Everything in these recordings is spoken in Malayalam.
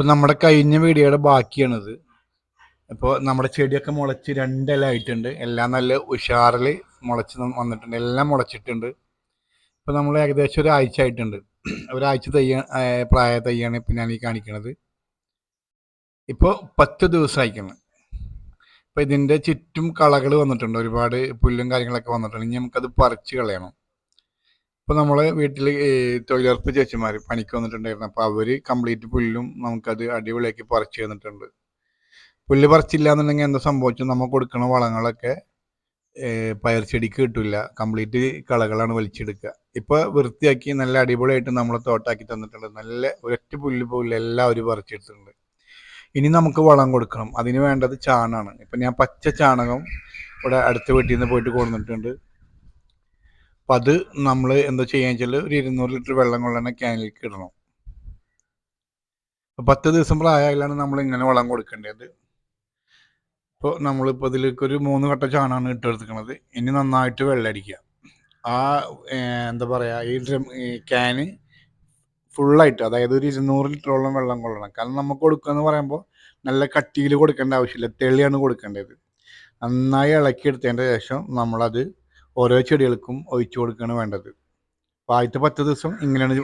ഇപ്പൊ നമ്മുടെ കഴിഞ്ഞ വീഡിയോയുടെ ബാക്കിയാണിത്. ഇപ്പോൾ നമ്മുടെ ചെടിയൊക്കെ മുളച്ച് രണ്ടില ആയിട്ടുണ്ട് എല്ലാം നല്ല ഉഷാറിൽ മുളച്ച് വന്നിട്ടുണ്ട്. എല്ലാം മുളച്ചിട്ടുണ്ട്. ഇപ്പം നമ്മൾ ഏകദേശം ഒരാഴ്ച ആയിട്ടുണ്ട്. ഒരാഴ്ച തയ്യ പ്രായ തയ്യാണ് ഇപ്പം ഞാൻ ഈ കാണിക്കണത്. ഇപ്പോൾ പത്ത് ദിവസം അയക്കണം ഇതിന്റെ ചുറ്റും കളകൾ വന്നിട്ടുണ്ട്. ഒരുപാട് പുല്ലും കാര്യങ്ങളൊക്കെ വന്നിട്ടുണ്ട്. ഇനി നമുക്കത് പറിച്ച് കളയണം. ഇപ്പൊ നമ്മളെ വീട്ടിൽ തൊഴിലുറപ്പ് ചേച്ചിമാർ പണിക്ക് വന്നിട്ടുണ്ടായിരുന്നു. അപ്പൊ അവർ കംപ്ലീറ്റ് പുല്ലും നമുക്കത് അടിപൊളിയാക്കി പറിച്ചു തന്നിട്ടുണ്ട്. പുല്ല് പറിച്ചില്ല എന്നുണ്ടെങ്കിൽ എന്താ സംഭവിച്ചു നമ്മൾ കൊടുക്കുന്ന വളങ്ങളൊക്കെ പയർ ചെടിക്ക് കിട്ടില്ല കംപ്ലീറ്റ് കളകളാണ് വലിച്ചെടുക്കുക. ഇപ്പൊ വൃത്തിയാക്കി നല്ല അടിപൊളിയായിട്ട് നമ്മൾ തോട്ടാക്കി തന്നിട്ടുണ്ട്. നല്ല ഒരൊറ്റ പുല്ല് പോലും എല്ലാവരും പറിച്ചെടുത്തിട്ടുണ്ട്. ഇനി നമുക്ക് വളം കൊടുക്കണം. അതിന് വേണ്ടത് ചാണാണ്. ഇപ്പൊ ഞാൻ പച്ച ചാണകം ഇവിടെ അടുത്ത വീട്ടിൽ നിന്ന് പോയിട്ട് കൊണ്ടുവന്നിട്ടുണ്ട്. അപ്പൊ അത് നമ്മൾ എന്താ ചെയ്യുക വെച്ചാൽ ഒരു ഇരുന്നൂറ് ലിറ്റർ വെള്ളം കൊള്ളുന്ന ക്യാനിലേക്ക് ഇടണം. പത്ത് ദിവസം പ്രായമായാലാണ് നമ്മൾ ഇങ്ങനെ വളം കൊടുക്കേണ്ടത്. ഇപ്പോൾ നമ്മളിപ്പോൾ ഇതിലേക്ക് ഒരു മൂന്ന് കട്ട ചാണാണ് ഇട്ടെടുത്തിക്കണത്. ഇനി നന്നായിട്ട് വെള്ളമടിക്കുക ആ എന്താ പറയുക ഈ ഡ്രം ഈ ക്യാന് ഫുള്ളായിട്ട് അതായത് ഒരു ഇരുന്നൂറ് ലിറ്ററോളം വെള്ളം കൊള്ളണം. കാരണം നമുക്ക് കൊടുക്കുക എന്ന് പറയുമ്പോൾ നല്ല കട്ടിയിൽ കൊടുക്കേണ്ട ആവശ്യമില്ല. തെളിയാണ് കൊടുക്കേണ്ടത്. നന്നായി ഇളക്കി എടുത്തതിന്റെ ശേഷം നമ്മളത് ഓരോ ചെടികൾക്കും ഒഴിച്ചു കൊടുക്കുകയാണ് വേണ്ടത്. അപ്പോൾ ആദ്യത്തെ പത്ത് ദിവസം ഇങ്ങനെയാണ്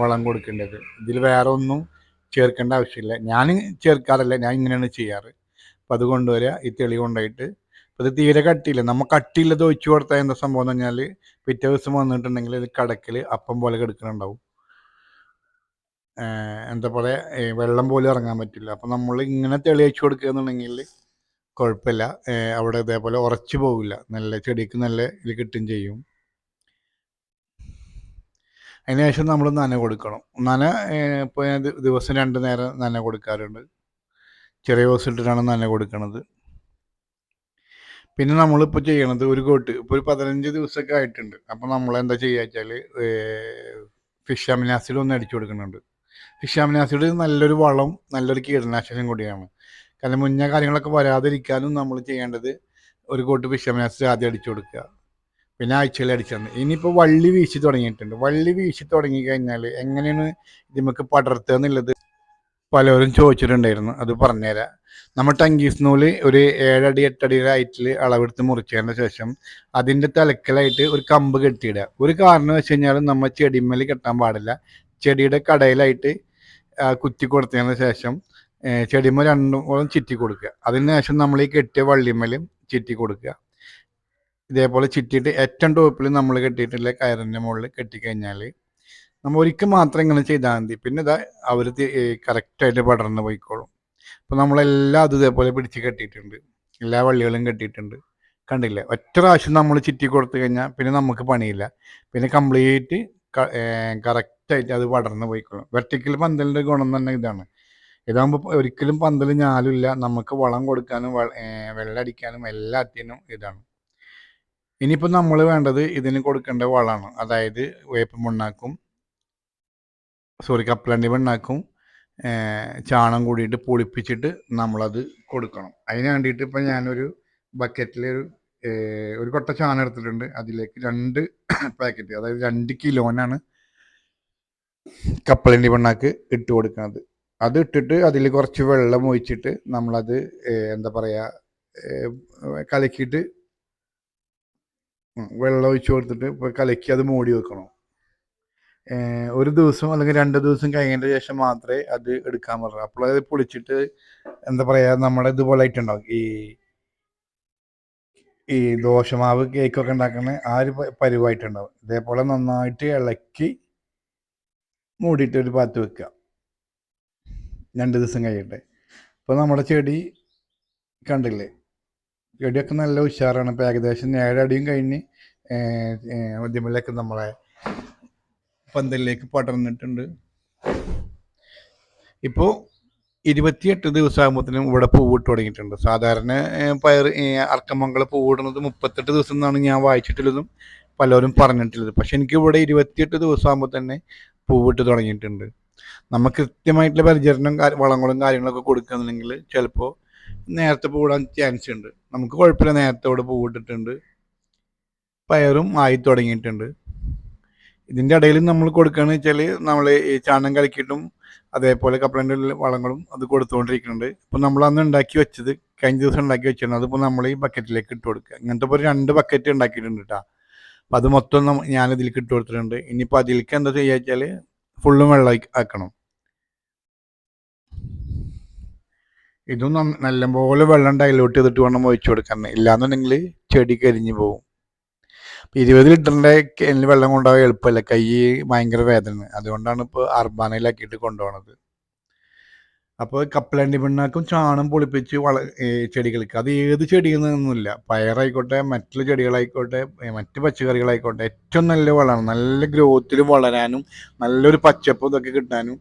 വളം കൊടുക്കേണ്ടത്. ഇതിൽ വേറെ ഒന്നും ചേർക്കേണ്ട ആവശ്യമില്ല. ഞാൻ ചേർക്കാറില്ല ഞാൻ ഇങ്ങനെയാണ് ചെയ്യാറ്. അപ്പം അത് കൊണ്ടുവരിക ഈ തെളി കൊണ്ടായിട്ട് അപ്പോൾ ഇത് തീരെ കട്ടിയില്ല. നമ്മൾ കട്ടിയില്ലത് ഒഴിച്ചു കൊടുത്താൽ എന്താ സംഭവം എന്ന് പറഞ്ഞാൽ പിറ്റേ ദിവസം വന്നിട്ടുണ്ടെങ്കിൽ ഇത് കടക്കിൽ അപ്പം പോലെ കിടക്കുന്നുണ്ടാവും എന്താ പറയുക വെള്ളം പോലും ഇറങ്ങാൻ പറ്റില്ല. അപ്പം നമ്മൾ ഇങ്ങനെ തെളി വെച്ച് കൊടുക്കുകയെന്നുണ്ടെങ്കിൽ കുഴപ്പമില്ല. അവിടെ ഇതേപോലെ ഉറച്ചു പോകില്ല നല്ല ചെടിക്ക് നല്ല ഇത് കിട്ടും ചെയ്യും. അതിനുശേഷം നമ്മൾ നന കൊടുക്കണം. നന ഇപ്പോൾ ഞാൻ ദിവസം രണ്ട് നേരം നന കൊടുക്കാറുണ്ട്. ചെറിയ ഓസ് ഇട്ടിട്ടാണ് നന കൊടുക്കുന്നത് പിന്നെ നമ്മളിപ്പോൾ ചെയ്യണത് ഒരു കോട്ട്. ഇപ്പോൾ ഒരു പതിനഞ്ച് ദിവസമൊക്കെ ആയിട്ടുണ്ട്. അപ്പോൾ നമ്മൾ എന്താ ചെയ്യുക വെച്ചാൽ ഫിഷ് അമിനാസിഡ് ഒന്ന് അടിച്ചു കൊടുക്കുന്നുണ്ട്. ഫിഷ് അമിനാസിഡ് നല്ലൊരു വളം നല്ലൊരു കീടനാശിനും കൂടിയാണ്. കാരണം മുന്ന കാര്യങ്ങളൊക്കെ വരാതിരിക്കാനും നമ്മൾ ചെയ്യേണ്ടത് ഒരു കൂട്ട് ഫിഷ് ആദ്യം അടിച്ചു കൊടുക്കുക. പിന്നെ ആഴ്ചയിൽ അടിച്ചത് ഇനിയിപ്പോൾ വള്ളി വീശി തുടങ്ങിയിട്ടുണ്ട്. വള്ളി വീശി തുടങ്ങി കഴിഞ്ഞാൽ എങ്ങനെയാണ് ഇതിമക്ക് പടർത്തുക എന്നുള്ളത് പലരും ചോദിച്ചിട്ടുണ്ടായിരുന്നു. അത് പറഞ്ഞുതരാം. നമ്മൾ ടങ്കീസ് നൂൽ ഒരു ഏഴടി എട്ടടി ഹൈറ്റിൽ അളവെടുത്ത് മുറിച്ചതിന് ശേഷം അതിന്റെ തലക്കലായിട്ട് ഒരു കമ്പ് കെട്ടിയിടുക. ഒരു കാരണം വെച്ച് കഴിഞ്ഞാൽ നമ്മൾ ചെടിമേൽ കെട്ടാൻ പാടില്ല. ചെടിയുടെ കടയിലായിട്ട് കുത്തി കൊടുത്തതിന് ശേഷം ചെടിമ രണ്ടോളം ചിറ്റി കൊടുക്കുക. അതിന് ശേഷം നമ്മൾ ഈ കെട്ടിയ വള്ളിമേലും ചിറ്റി കൊടുക്കുക. ഇതേപോലെ ചിറ്റിയിട്ട് ഏറ്റവും ടോപ്പിൽ നമ്മൾ കെട്ടിയിട്ടുള്ള കയറിന്റെ മുകളിൽ കെട്ടിക്കഴിഞ്ഞാൽ നമ്മൾ ഒരിക്കൽ മാത്രം ഇങ്ങനെ ചെയ്താൽ മതി. പിന്നെ ഇതാ അവർ കറക്റ്റായിട്ട് പടർന്ന് പോയിക്കോളും. അപ്പോൾ നമ്മളെല്ലാം അത് ഇതേപോലെ പിടിച്ച് കെട്ടിയിട്ടുണ്ട്. എല്ലാ വള്ളികളും കെട്ടിയിട്ടുണ്ട്. കണ്ടില്ലേ? ഒറ്റ പ്രാവശ്യം നമ്മൾ ചുറ്റി കൊടുത്തു കഴിഞ്ഞാൽ പിന്നെ നമുക്ക് പണിയില്ല. പിന്നെ കംപ്ലീറ്റ് കറക്റ്റായിട്ട് അത് പടർന്ന് പോയിക്കോളും. വെർട്ടിക്കൽ പന്തലിന്റെ ഗുണം തന്നെ ഇതാണ്. ഇതാകുമ്പോൾ ഒരിക്കലും പന്തൽ ഞാലില്ല. നമുക്ക് വളം കൊടുക്കാനും വെള്ളടിക്കാനും എല്ലാത്തിനും ഇതാണ്. ഇനിയിപ്പോൾ നമ്മൾ വേണ്ടത് ഇതിന് കൊടുക്കേണ്ട വളമാണ്. അതായത് വേപ്പ് മണ്ണാക്കും സോറി കപ്പലണ്ടി മണ്ണാക്കും ചാണം കൂടിയിട്ട് പൊളിപ്പിച്ചിട്ട് നമ്മളത് കൊടുക്കണം. അതിന് വേണ്ടിയിട്ട് ഇപ്പം ഞാനൊരു ബക്കറ്റിൽ ഒരു ഒരു കൊട്ട ചാണം എടുത്തിട്ടുണ്ട്. അതിലേക്ക് രണ്ട് പാക്കറ്റ് അതായത് രണ്ട് കിലോനാണ് കപ്പലണ്ടി മണ്ണാക്ക് ഇട്ട് കൊടുക്കുന്നത്. അത് ഇട്ടിട്ട് അതിൽ കുറച്ച് വെള്ളം ഒഴിച്ചിട്ട് നമ്മളത് എന്താ പറയുക കലക്കിയിട്ട് വെള്ളം ഒഴിച്ച് കൊടുത്തിട്ട് കലക്കി അത് മൂടി വെക്കണം. ഒരു ദിവസം അല്ലെങ്കിൽ രണ്ട് ദിവസം കഴിഞ്ഞതിന് ശേഷം മാത്രമേ അത് എടുക്കാൻ പറ്റുള്ളൂ അപ്പോൾ അത് പൊളിച്ചിട്ട് എന്താ പറയുക നമ്മുടെ ഇതുപോലെ ആയിട്ടുണ്ടാവും. ഈ ഈ ദോശമാവ് കേക്കൊക്കെ ഉണ്ടാക്കുന്ന ആ ഒരു പരുവായിട്ടുണ്ടാവും. ഇതേപോലെ നന്നായിട്ട് ഇളക്കി മൂടിയിട്ട് ഒരു പാത്ത് വെക്കുക. രണ്ട് ദിവസം കഴിയട്ടെ. ഇപ്പോൾ നമ്മുടെ ചെടി കണ്ടില്ലേ? ചെടിയൊക്കെ നല്ല ഉഷാറാണ്. ഇപ്പോൾ ഏകദേശം ഏഴടിയും കഴിഞ്ഞ് മധ്യമലൊക്കെ നമ്മളെ പന്തലിലേക്ക് പടർന്നിട്ടുണ്ട്. ഇപ്പോൾ ഇരുപത്തിയെട്ട് ദിവസമാകുമ്പോഴത്തേനും ഇവിടെ പൂവിട്ട് തുടങ്ങിയിട്ടുണ്ട്. സാധാരണ പയർ അർക്കമംഗള പൂവിടുന്നത് മുപ്പത്തെട്ട് ദിവസം എന്നാണ് ഞാൻ വായിച്ചിട്ടുള്ളതും പലരും പറഞ്ഞിട്ടുള്ളത്. പക്ഷെ എനിക്ക് ഇവിടെ ഇരുപത്തിയെട്ട് ദിവസമാകുമ്പോൾ തന്നെ പൂവിട്ട് തുടങ്ങിയിട്ടുണ്ട്. നമുക്ക് കൃത്യമായിട്ടുള്ള പരിചരണം വളങ്ങളും കാര്യങ്ങളൊക്കെ കൊടുക്കുകയാണെന്നുണ്ടെങ്കിൽ ചിലപ്പോൾ നേരത്തെ പൂടാൻ ചാൻസ് ഉണ്ട്. നമുക്ക് കുഴപ്പമില്ല. നേരത്തെ ഇവിടെ പൂവിട്ടിട്ടുണ്ട് പയറും ആയി തുടങ്ങിയിട്ടുണ്ട്. ഇതിന്റെ ഇടയിൽ നമ്മൾ കൊടുക്കുകയെന്ന് വെച്ചാൽ നമ്മൾ ഈ ചാണകം കലക്കിയിട്ടും അതേപോലെ കപ്പലിന്റെ വളങ്ങളും അത് കൊടുത്തുകൊണ്ടിരിക്കുന്നുണ്ട്. ഇപ്പം നമ്മൾ അന്ന് ഉണ്ടാക്കി വെച്ചത് കഴിഞ്ഞ ദിവസം ഉണ്ടാക്കി വെച്ചിട്ടുണ്ട് അതിപ്പോൾ നമ്മൾ ഈ ബക്കറ്റിലേക്ക് ഇട്ട് കൊടുക്കുക. ഇങ്ങനത്തെ ഇപ്പോൾ രണ്ട് ബക്കറ്റ് ഉണ്ടാക്കിയിട്ടുണ്ട് കേട്ടോ അപ്പം അത് മൊത്തം ഞാനിതിലേക്ക് ഇട്ട് കൊടുത്തിട്ടുണ്ട്. ഇനിയിപ്പോൾ അതിലേക്ക് എന്താ ചെയ്യുക വെച്ചാൽ ഫുള്ളും വെള്ളം ആക്കണം. ഇതും നല്ലപോലെ വെള്ളം ഡൈലൂട്ട് ചെയ്തിട്ട് വേണം ഒഴിച്ചു കൊടുക്കാൻ. ഇല്ലാന്നുണ്ടെങ്കിൽ ചെടി കരിഞ്ഞു പോകും ഇരുപത് ലിറ്ററിന്റെ കെണിൽ വെള്ളം കൊണ്ടുപോകാൻ എളുപ്പമല്ല? കൈ ഭയങ്കര വേദന അതുകൊണ്ടാണ് ഇപ്പോൾ അർബാനയിലാക്കിയിട്ട് കൊണ്ടുപോകണത് അപ്പോൾ കപ്പലണ്ടി പിണ്ണാക്കും ചാണം പൊളിപ്പിച്ച് വള ചെടികൾക്ക്. അത് ഏത് ചെടിയിൽ നിന്നൊന്നുമില്ല പയറായിക്കോട്ടെ മറ്റുള്ള ചെടികളായിക്കോട്ടെ മറ്റ് പച്ചക്കറികളായിക്കോട്ടെ ഏറ്റവും നല്ല വളമാണ്. നല്ല ഗ്രോത്തിൽ വളരാനും നല്ലൊരു പച്ചപ്പ് ഇതൊക്കെ കിട്ടാനും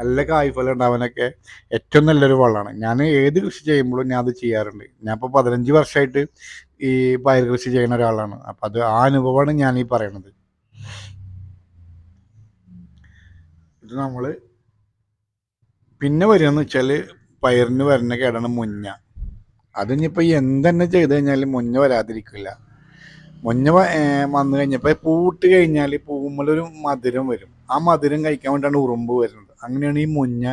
നല്ല കായ്ഫലം ഉണ്ടാവാനൊക്കെ ഏറ്റവും നല്ലൊരു വളമാണ്. ഞാൻ ഏത് കൃഷി ചെയ്യുമ്പോഴും ഞാൻ അത് ചെയ്യാറുണ്ട്. ഞാൻ ഇപ്പോൾ പതിനഞ്ച് വർഷമായിട്ട് ഈ പയർ കൃഷി ചെയ്യുന്ന ഒരാളാണ്. അപ്പം അത് ആ അനുഭവമാണ് ഞാൻ ഈ പറയണത്. ഇത് നമ്മൾ പിന്നെ വരികയെന്ന് വെച്ചാൽ പയറിന് വരുന്ന കേടാണ് മുഞ്ഞ. അത് ഇനിയിപ്പോൾ എന്തെന്നെ ചെയ്ത് കഴിഞ്ഞാൽ മുഞ്ഞ വരാതിരിക്കില്ല. മുഞ്ഞ വന്നു കഴിഞ്ഞപ്പോൾ പൂട്ട് കഴിഞ്ഞാൽ പൂമ്മലൊരു മധുരം വരും. ആ മധുരം കഴിക്കാൻ വേണ്ടിയാണ് ഉറുമ്പ് വരുന്നത്. അങ്ങനെയാണ് ഈ മുഞ്ഞ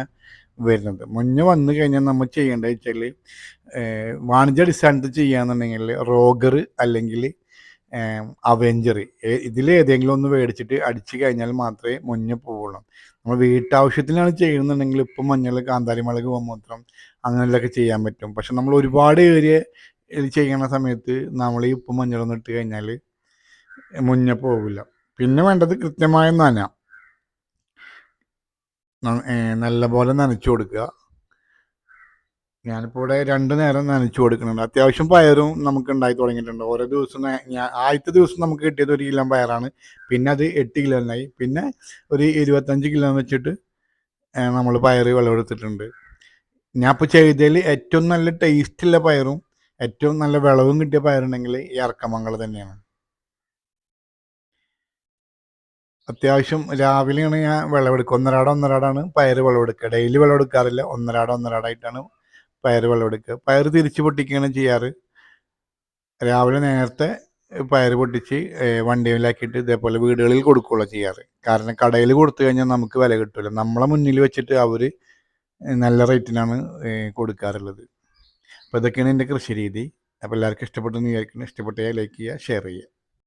വരുന്നത്. മുഞ്ഞ വന്നു കഴിഞ്ഞാൽ നമ്മൾ ചെയ്യേണ്ടത് വെച്ചാൽ വാണിജ്യാടിസ്ഥാനത്ത് ചെയ്യുകയാണെന്നുണ്ടെങ്കിൽ റോഗർ അല്ലെങ്കിൽ അവെഞ്ചർ ഇതിലേതെങ്കിലും ഒന്ന് മേടിച്ചിട്ട് അടിച്ചു കഴിഞ്ഞാൽ മാത്രമേ മുഞ്ഞ പോവുള്ളൂ നമ്മൾ വീട്ടാവശ്യത്തിനാണ് ചെയ്യുന്നുണ്ടെങ്കിൽ ഇപ്പം മഞ്ഞൾ കാന്താരി മുളക് ഗോമൂത്രം അങ്ങനെയുള്ളതൊക്കെ ചെയ്യാൻ പറ്റും. പക്ഷെ നമ്മൾ ഒരുപാട് ഏരിയ ചെയ്യണ സമയത്ത് നമ്മൾ ഈ ഉപ്പും മഞ്ഞളൊന്നും ഇട്ട് കഴിഞ്ഞാൽ മുന്നെ പോകില്ല പിന്നെ വേണ്ടത് കൃത്യമായ നന. നല്ല പോലെ നനച്ചു കൊടുക്കുക. ഞാനിപ്പോൾ ഇവിടെ രണ്ട് നേരം നനച്ചു കൊടുക്കുന്നുണ്ട്. അത്യാവശ്യം പയറും നമുക്ക് ഉണ്ടായി തുടങ്ങിയിട്ടുണ്ട്. ഓരോ ദിവസം ആദ്യത്തെ ദിവസം നമുക്ക് കിട്ടിയത് ഒരു കിലോ പയറാണ്. പിന്നെ അത് എട്ട് കിലോ എന്നായി പിന്നെ ഒരു ഇരുപത്തഞ്ച് കിലോ വെച്ചിട്ട് നമ്മൾ പയർ വിളവെടുത്തിട്ടുണ്ട്. ഞാൻ ഇപ്പോൾ ചെയ്തതിൽ ഏറ്റവും നല്ല ടേസ്റ്റുള്ള പയറും ഏറ്റവും നല്ല വിളവും കിട്ടിയ പയറുണ്ടെങ്കിൽ ഈ തന്നെയാണ്. അത്യാവശ്യം രാവിലെയാണ് ഞാൻ വിളവെടുക്കുക. ഒന്നരാടം ഒന്നരാടാണ് പയർ വിളവെടുക്കുക. ഡെയിലി വിളവെടുക്കാറില്ല. ഒന്നരാടം ഒന്നരാടായിട്ടാണ് പയറ് വിളവെടുക്കുക പയർ തിരിച്ച് പൊട്ടിക്കുകയാണ് ചെയ്യാറ്. രാവിലെ നേരത്തെ പയർ പൊട്ടിച്ച് വണ്ടിയിലാക്കിയിട്ട് ഇതേപോലെ വീടുകളിൽ കൊടുക്കുകയുള്ളൂ ചെയ്യാറ്. കാരണം കടയിൽ കൊടുത്തു കഴിഞ്ഞാൽ നമുക്ക് വില കിട്ടില്ല നമ്മളെ മുന്നിൽ വെച്ചിട്ട് അവർ നല്ല റേറ്റിനാണ് കൊടുക്കാറുള്ളത്. അപ്പോൾ ഇതൊക്കെയാണ് എന്റെ കൃഷി രീതി അപ്പോൾ എല്ലാവർക്കും ഇഷ്ടപ്പെട്ടെന്ന് വിചാരിക്കുന്നു. ഇഷ്ടപ്പെട്ടാൽ ലൈക്ക് ചെയ്യുക ഷെയർ ചെയ്യുക.